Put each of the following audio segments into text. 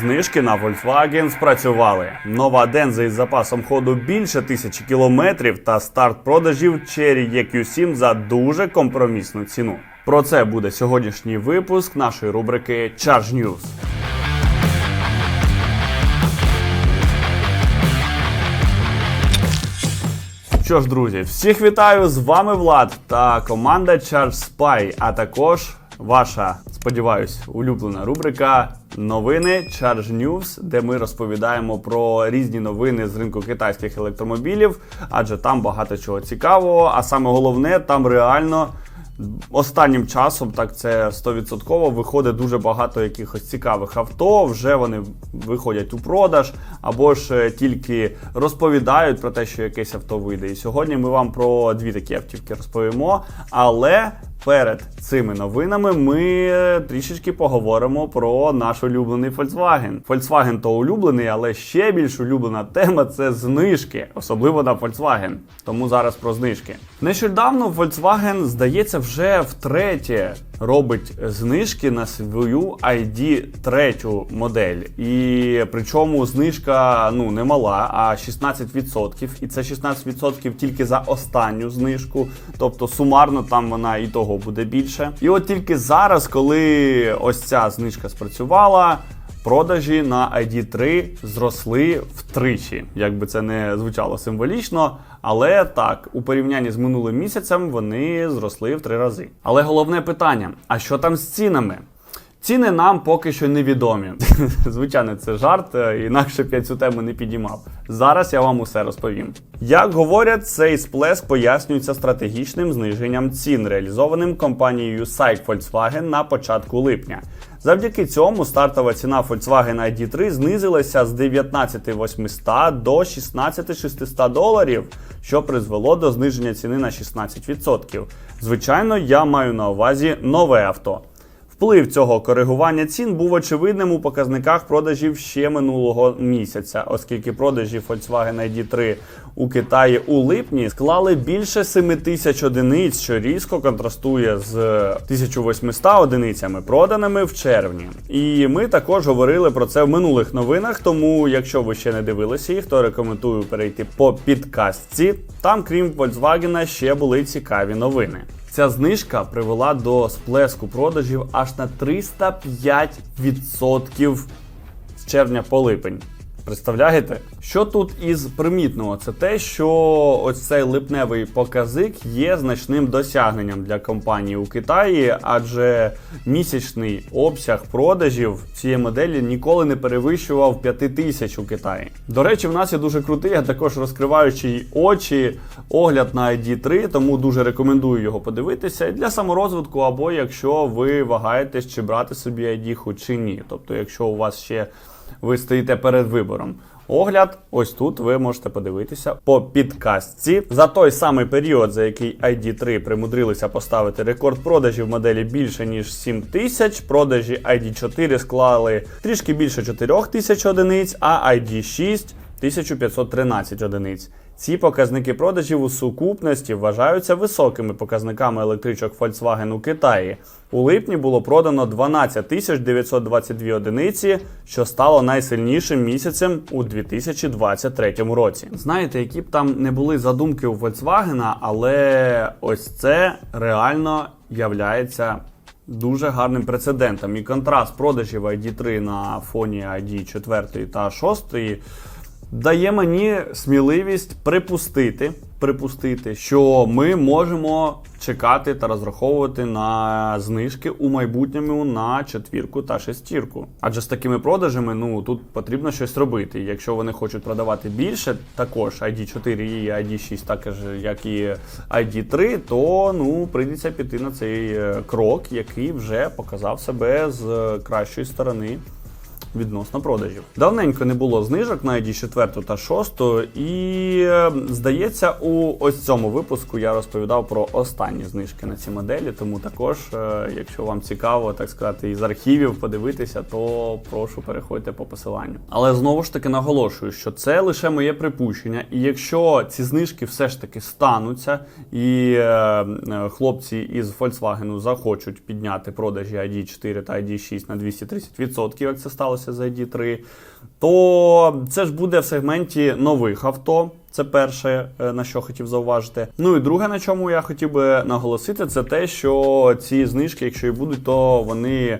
Знижки на Volkswagen спрацювали. Нова Denza із запасом ходу більше тисячі кілометрів та старт продажів Cherry EQ7 за дуже компромісну ціну. Про це буде сьогоднішній випуск нашої рубрики Charge News. Що ж, друзі, всіх вітаю! З вами Влад та команда Charge Spy, а також ваша, сподіваюсь, улюблена рубрика Новини Charge News, де ми розповідаємо про різні новини з ринку китайських електромобілів, адже там багато чого цікавого. А саме головне, там реально. Останнім часом, так це 100% виходить дуже багато якихось цікавих авто. Вже вони виходять у продаж, або ж е, тільки розповідають про те, що якесь авто вийде. І сьогодні ми вам про дві такі автівки розповімо. Але перед цими новинами ми е, трішечки поговоримо про наш улюблений Volkswagen. Volkswagen то улюблений, але ще більш улюблена тема це знижки, особливо на Volkswagen. Тому зараз про знижки. Нещодавно Volkswagen, здається, вже втретє робить знижки на свою ID 3 модель. І причому знижка ну не мала, а 16%. І це 16% тільки за останню знижку. Тобто сумарно там вона і того буде більше. І от тільки зараз, коли ось ця знижка спрацювала. Продажі на ID3 зросли втричі, як би це не звучало символічно, але так, у порівнянні з минулим місяцем вони зросли в три рази. Але головне питання: а що там з цінами? Ціни нам поки що невідомі. Звичайно, це жарт, е, інакше б я цю тему не підіймав. Зараз я вам усе розповім. Як говорять, цей сплеск пояснюється стратегічним зниженням цін, реалізованим компанією SAIC Volkswagen на початку липня. Завдяки цьому стартова ціна Volkswagen ID3 знизилася з 19800 до 16600 доларів, що призвело до зниження ціни на 16%. Звичайно, я маю на увазі нове авто. Вплив цього коригування цін був очевидним у показниках продажів ще минулого місяця, оскільки продажі Volkswagen ID3 у Китаї у липні склали більше 7 тисяч одиниць, що різко контрастує з 1800 одиницями, проданими в червні. І ми також говорили про це в минулих новинах. Тому, якщо ви ще не дивилися їх, то рекомендую перейти по підкастці. Там, крім Volkswagen, ще були цікаві новини. Ця знижка привела до сплеску продажів аж на 305% з червня по липень. Представляєте? Що тут із примітного? Це те, що ось цей липневий показник є значним досягненням для компанії у Китаї, адже місячний обсяг продажів цієї моделі ніколи не перевищував 5 тисяч у Китаї. До речі, в нас є дуже крутий, а також розкриваючий очі огляд на ID3, тому дуже рекомендую його подивитися для саморозвитку, або якщо ви вагаєтесь, чи брати собі ID чи ні. Тобто, якщо у вас ще ви стоїте перед вибором. Огляд, ось тут ви можете подивитися по підкастці. За той самий період, за який ID3 примудрилися поставити рекорд продажів моделі більше ніж 7 тисяч. Продажі ID4 склали трішки більше 4 тисяч одиниць, а ID6 1513 одиниць. Ці показники продажів у сукупності вважаються високими показниками електричок Volkswagen у Китаї. У липні було продано 12 922 одиниці, що стало найсильнішим місяцем у 2023 році. Знаєте, які б там не були задумки у Volkswagen, але ось це реально являється дуже гарним прецедентом. І контраст продажів ID3 на фоні ID 4 та 6 дає мені сміливість припустити, припустити, що ми можемо чекати та розраховувати на знижки у майбутньому на четвірку та шестірку. Адже з такими продажами ну тут потрібно щось робити. Якщо вони хочуть продавати більше, також ID4 і ID6, також як і ID3, то ну прийдеться піти на цей е, крок, який вже показав себе з кращої сторони відносно продажів. Давненько не було знижок на ID 4 та 6, і е, здається, у ось цьому випуску я розповідав про останні знижки на ці моделі. Тому також, е, якщо вам цікаво, так сказати, із архівів подивитися, то прошу переходьте по посиланню. Але знову ж таки наголошую, що це лише моє припущення, і якщо ці знижки все ж таки стануться, і е, хлопці із Volkswagen захочуть підняти продажі ID 4 та ID 6 на 230%, як це сталося записався з ID3, то це ж буде в сегменті нових авто. Це перше, е, на що хотів зауважити. Ну і друге, на чому я хотів би наголосити, це те, що ці знижки, якщо і будуть, то вони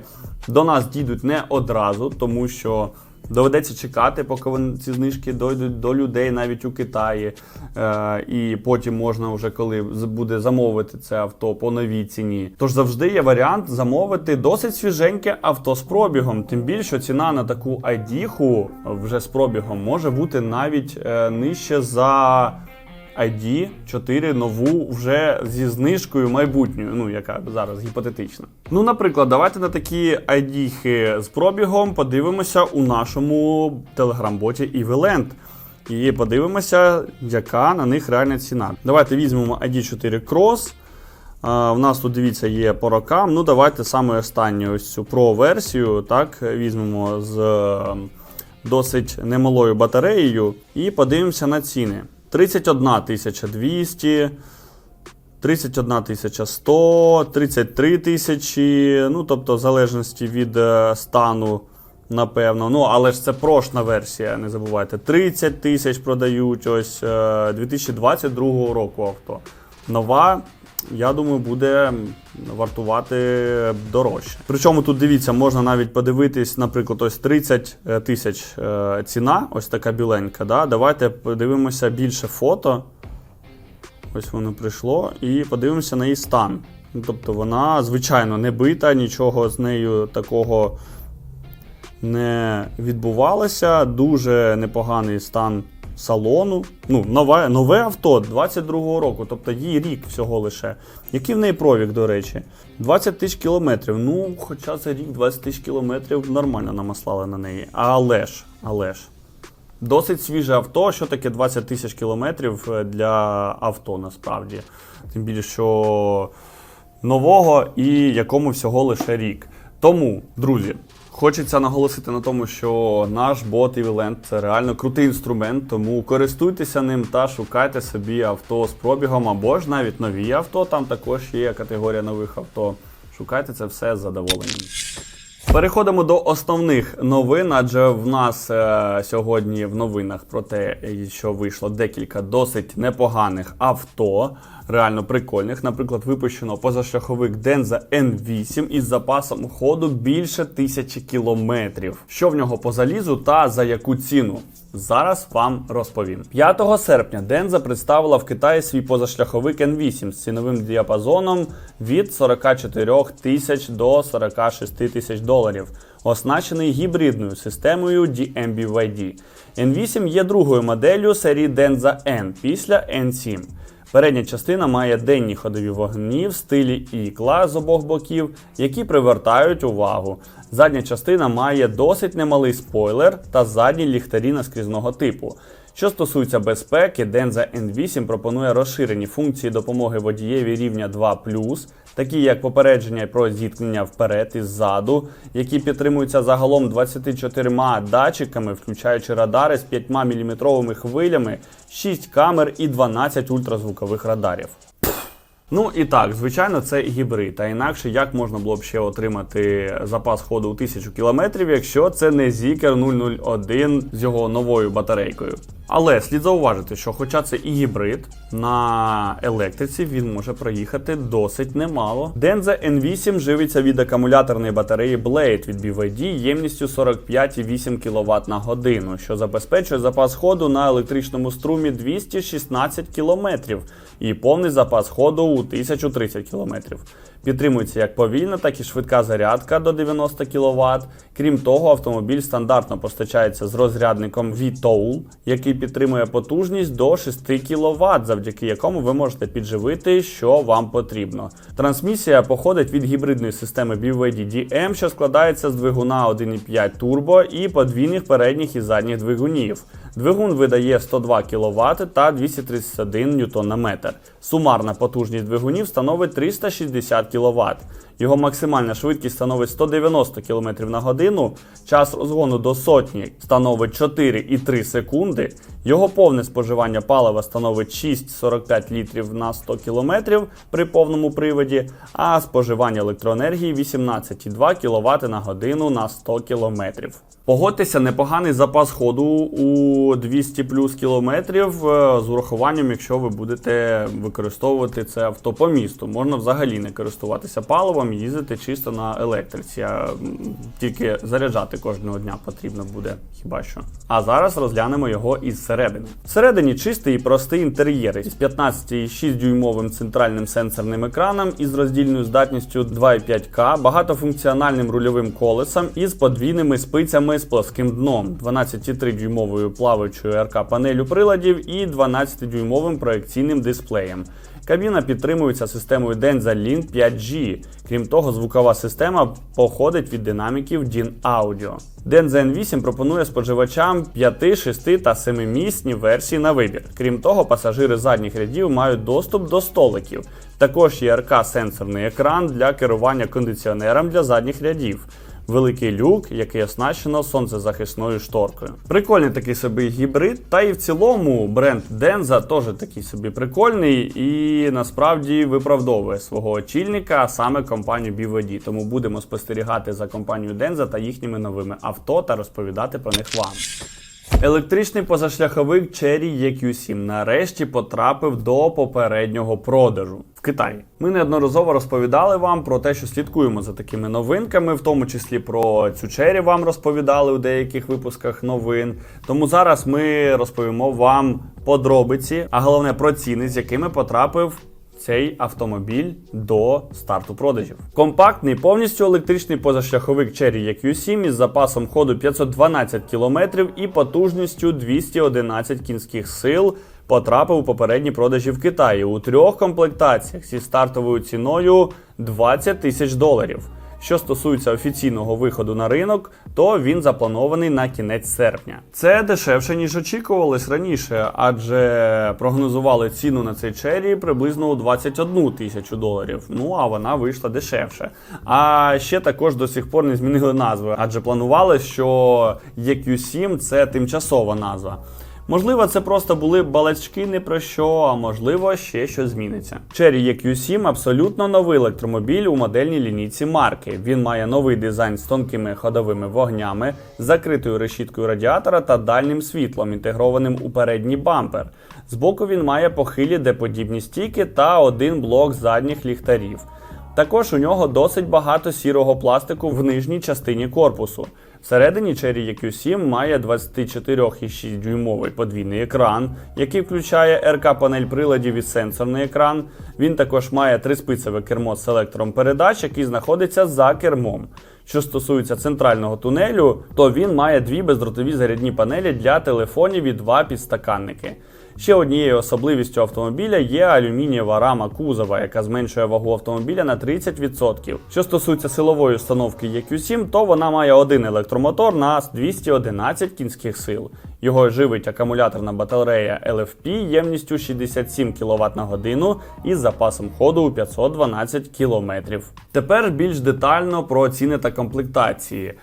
до нас дійдуть не одразу, тому що доведеться чекати, поки вони ці знижки дойдуть до людей навіть у Китаї. Е, і потім можна вже коли буде замовити це авто по новій ціні. Тож завжди є варіант замовити досить свіженьке авто з пробігом. Тим більше ціна на таку айдіху вже з пробігом може бути навіть е, нижче за. ID 4 нову вже зі знижкою майбутньою, ну яка зараз гіпотетична. Ну, наприклад, давайте на такі ID з пробігом подивимося у нашому телеграм-боті Eviland. І подивимося, яка на них реальна ціна. Давайте візьмемо ID4 Cross. А, в нас тут дивіться є по рокам. Ну, давайте саме останню ось цю Pro версію. Так, візьмемо з е, досить немалою батареєю і подивимося на ціни. 31 200, 31 100, 33 тисячі, ну тобто в залежності від е, стану, напевно. Ну, але ж це прошна версія, не забувайте. 30 тисяч продають ось е, 2022 року авто. Нова, я думаю, буде вартувати дорожче. Причому тут дивіться, можна навіть подивитись, наприклад, ось 30 тисяч е, ціна, ось така біленька. Да? Давайте подивимося більше фото. Ось воно прийшло, і подивимося на її стан. Ну, Тобто вона, звичайно, не бита, нічого з нею такого не відбувалося. Дуже непоганий стан салону. Ну, нове, нове авто 22-го року, тобто їй рік всього лише. Який в неї пробіг, до речі? 20 тисяч кілометрів. Ну, хоча за рік 20 тисяч кілометрів нормально намаслали на неї. Але ж, але ж. Досить свіже авто. Що таке 20 тисяч кілометрів е, для авто насправді? Тим більше, що нового і якому всього лише рік. Тому, друзі, хочеться наголосити на тому, що наш бот Eviland – це реально крутий інструмент, тому користуйтеся ним та шукайте собі авто з пробігом або ж навіть нові авто. Там також є категорія нових авто. Шукайте це все з задоволенням. Переходимо до основних новин, адже в нас е, сьогодні в новинах про те, що вийшло декілька досить непоганих авто, реально прикольних. Наприклад, випущено позашляховик Денза N8 із запасом ходу більше тисячі кілометрів. Що в нього по залізу та за яку ціну? Зараз вам розповім. 5 серпня Денза представила в Китаї свій позашляховик N8 з ціновим діапазоном від 44 тисяч до 46 тисяч доларів, оснащений гібридною системою DMBYD. N8 є другою моделлю серії Denza N після N7. Передня частина має денні ходові вогні в стилі ікла з обох боків, які привертають увагу. Задня частина має досить немалий спойлер та задні ліхтарі наскрізного типу. Що стосується безпеки, Denza N8 пропонує розширені функції допомоги водієві рівня 2 такі як попередження про зіткнення вперед і ззаду, які підтримуються загалом 24 датчиками, включаючи радари з 5 мм хвилями, 6 камер і 12 ультразвукових радарів. Ну і так, звичайно, це гібрид. А інакше як можна було б ще отримати запас ходу у 1000 км, якщо це не Zikr 001 з його новою батарейкою. Але слід зауважити, що хоча це і гібрид, на електриці він може проїхати досить немало. Denza N8 живиться від акумуляторної батареї Blade від BYD ємністю 45,8 кВт на годину, що забезпечує запас ходу на електричному струмі 216 км і повний запас ходу у 1030 км. Підтримується як повільна, так і швидка зарядка до 90 кВт. Крім того, автомобіль стандартно постачається з розрядником VTOL, який підтримує потужність до 6 кВт, завдяки якому ви можете підживити, що вам потрібно. Трансмісія походить від гібридної системи BYD DM, що складається з двигуна 1,5 турбо і подвійних передніх і задніх двигунів. Двигун видає 102 кВт та 231 Нм. Сумарна потужність двигунів становить 360 кВт. Його максимальна швидкість становить 190 км на годину, час розгону до сотні становить 4,3 секунди. Його повне споживання палива становить 6,45 літрів на 100 км при повному приводі, а споживання електроенергії 18,2 кВт на годину на 100 км. Погодьтеся, непоганий запас ходу у 200 плюс кілометрів е, з урахуванням, якщо ви будете використовувати це авто по місту. Можна взагалі не користуватися паливом, їздити чисто на електриці. а, Тільки заряджати кожного дня потрібно буде хіба що. А зараз розглянемо його із середини. Всередині чистий і простий інтер'єр із 15,6 дюймовим центральним сенсорним екраном із роздільною здатністю 2,5К, багатофункціональним рульовим колесом із подвійними спицями з плоским дном, 12,3 дюймовою плаваючою РК панелю приладів і 12-дюймовим проекційним дисплеєм. Кабіна підтримується системою Denza Link 5G. Крім того, звукова система походить від динаміків DIN Audio. Denza N8 пропонує споживачам 5, 6 та 7-місні версії на вибір. Крім того, пасажири задніх рядів мають доступ до столиків. Також є РК-сенсорний екран для керування кондиціонером для задніх рядів. Великий люк, який оснащено сонцезахисною шторкою. Прикольний такий собі гібрид, та і в цілому бренд Denza теж такий собі прикольний і насправді виправдовує свого очільника, а саме компанію BYD. Тому будемо спостерігати за компанією Denza та їхніми новими авто та розповідати про них вам. Електричний позашляховик Cherry EQ7 нарешті потрапив до попереднього продажу в Китаї. Ми неодноразово розповідали вам про те, що слідкуємо за такими новинками, в тому числі про цю Cherry вам розповідали у деяких випусках новин. Тому зараз ми розповімо вам подробиці, а головне про ціни, з якими потрапив цей автомобіль до старту продажів. Компактний, повністю електричний позашляховик Cherry EQ7 із запасом ходу 512 км і потужністю 211 кінських сил. Потрапив у попередні продажі в Китаї у трьох комплектаціях зі стартовою ціною 20 тисяч доларів. Що стосується офіційного виходу на ринок, то він запланований на кінець серпня. Це дешевше ніж очікувалось раніше, адже прогнозували ціну на цей чері приблизно у 21 тисячу доларів. Ну а вона вийшла дешевше. А ще також до сих пор не змінили назви, адже планували, що EQ7 це тимчасова назва. Можливо, це просто були балачки не про що, а можливо, ще щось зміниться. Cherry EQ7 абсолютно новий електромобіль у модельній лінійці марки. Він має новий дизайн з тонкими ходовими вогнями, закритою решіткою радіатора та дальнім світлом, інтегрованим у передній бампер. Збоку він має похилі деподібні стійки та один блок задніх ліхтарів. Також у нього досить багато сірого пластику в нижній частині корпусу. Всередині Cherry EQ7 має 24,6 дюймовий подвійний екран, який включає РК-панель приладів і сенсорний екран. Він також має триспицеве кермо з селектором передач, який знаходиться за кермом. Що стосується центрального тунелю, то він має дві бездротові зарядні панелі для телефонів і два підстаканники. Ще однією особливістю автомобіля є алюмінієва рама кузова, яка зменшує вагу автомобіля на 30%. Що стосується силової установки EQ7, то вона має один електромотор на 211 кінських сил. Його живить акумуляторна батарея LFP ємністю 67 кВт на годину із запасом ходу у 512 км. Тепер більш детально про ціни та комплектації.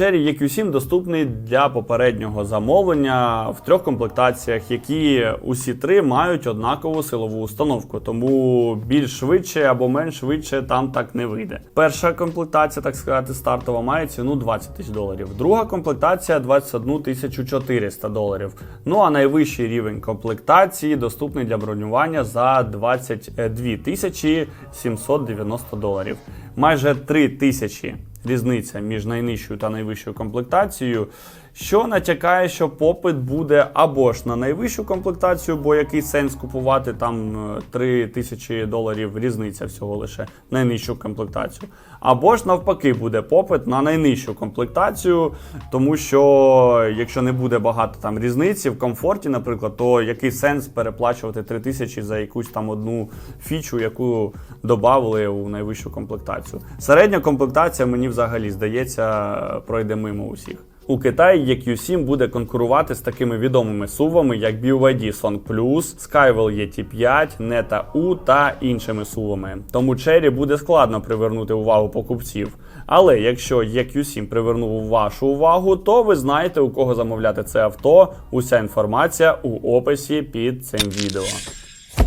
Cherry EQ7 доступний для попереднього замовлення в трьох комплектаціях, які усі три мають однакову силову установку, тому більш швидше або менш швидше там так не вийде. Перша комплектація, так сказати, стартова має ціну 20 тисяч доларів. Друга комплектація 21 тисячу 400 доларів. Ну а найвищий рівень комплектації доступний для бронювання за 22 тисячі 790 доларів. Майже 3 тисячі різниця між найнижчою та найвищою комплектацією, що натякає, що попит буде або ж на найвищу комплектацію, бо який сенс купувати там е, 3 тисячі доларів різниця всього лише найнижчу комплектацію. Або ж навпаки буде попит на найнижчу комплектацію, тому що якщо не буде багато там різниці в комфорті, наприклад, то який сенс переплачувати 3 тисячі за якусь там одну фічу, яку додали у найвищу комплектацію. Середня комплектація мені взагалі здається пройде мимо усіх. У Китаї EQ7 буде конкурувати з такими відомими сувами, як BYD Song Plus, Skywell ET5, Neta U та іншими сувами. Тому Cherry буде складно привернути увагу покупців. Але якщо EQ7 привернув вашу увагу, то ви знаєте у кого замовляти це авто. Уся інформація у описі під цим відео.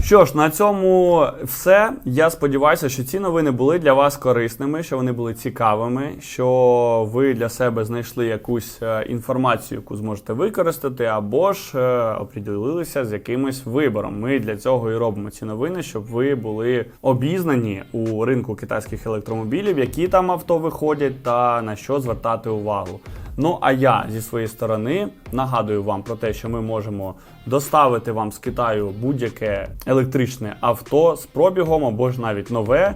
Що ж, на цьому все. Я сподіваюся, що ці новини були для вас корисними, що вони були цікавими, що ви для себе знайшли якусь е, інформацію, яку зможете використати, або ж е, оприділилися з якимось вибором. Ми для цього і робимо ці новини, щоб ви були обізнані у ринку китайських електромобілів, які там авто виходять, та на що звертати увагу. Ну а я зі своєї сторони нагадую вам про те, що ми можемо доставити вам з Китаю будь-яке електричне авто з пробігом або ж навіть нове.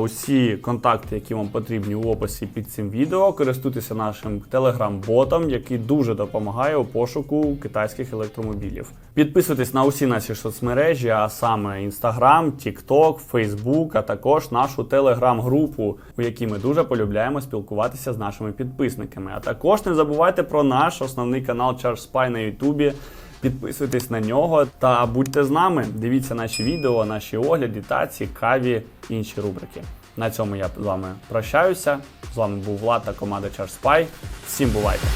Усі контакти, які вам потрібні у описі під цим відео, користуйтеся нашим телеграм-ботом, який дуже допомагає у пошуку китайських електромобілів. Підписуйтесь на усі наші соцмережі, а саме Instagram, TikTok, Facebook, а також нашу телеграм-групу, у якій ми дуже полюбляємо спілкуватися з нашими підписниками. А також не забувайте про наш основний канал Charge Spy на Ютубі. Підписуйтесь на нього та будьте з нами. Дивіться наші відео, наші огляди та цікаві інші рубрики. На цьому я з вами прощаюся. З вами був Влад та команда Charge Всім бувайте!